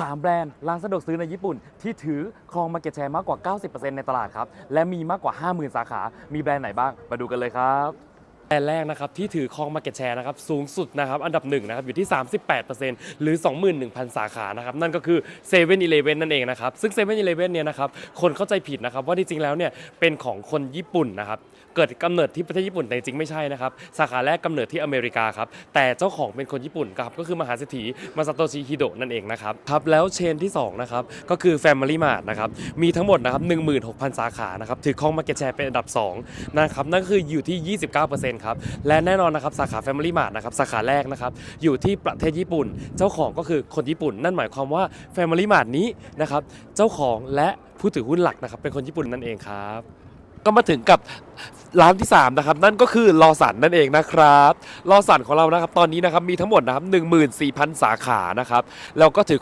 3 แบรนด์ร้านสะดวกซื้อในญี่ปุ่น ที่ถือครองมาเก็ตแชร์มากกว่า 90%ในตลาดครับ และมีมากกว่า 50,000 สาขา มีแบรนด์ไหนบ้าง มาดูกันเลยครับ แบรนด์แรกนะครับที่ถือครอง Market Share นะครับสูงสุดนะครับอันดับหนึ่งนะครับอยู่ที่ 38%หรือ 21,000 สาขานะครับนั่นก็คือ7 e เ e ่ e อนั่นเองนะครับซึ่ง7 e เ e ่ e เนี่ยนะครับคนเข้าใจผิดนะครับว่าจริงๆแล้วเนี่ยเป็นของคนญี่ปุ่นนะครับเกิดกำเนิดที่ประเทศญี่ปุ่นแต่จริงไม่ใช่นะครับสาขาแรกกำเนิดที่อเมริกาครับแต่เจ้าของเป็นคนญี่ปุ่นครับก็คือมหาเศรษฐีมาซาโตชิฮิโดะนั่นเองนะครับครับแล้วเชนที่สองนะครับก็คือ Family Mart นะครับมีทั้งหมดนะครับ16,000 สาขานะครับถือครอง Market Share เป็นอันดับสองนะครับนั่นก็คืออยู่ที่ 29%ครับ และแน่นอนนะครับสาขา Family Mart นะครับสาขาแรกนะครับอยู่ที่ประเทศญี่ปุ่น เจ้าของก็คือคนญี่ปุ่น นั่นหมายความว่า Family Mart นี้นะครับเจ้าของและผู้ถือหุ้นหลักนะครับเป็นคนญี่ปุ่นนั่นเองครับ ก็มาถึงกับร้านที่ 3 นะครับ นั่นก็คือลอสันนั่นเองนะครับลอสันของเรานะครับตอนนี้นะครับมีทั้งหมดนะครับ14,000 สาขานะครับแล้วก็ถือ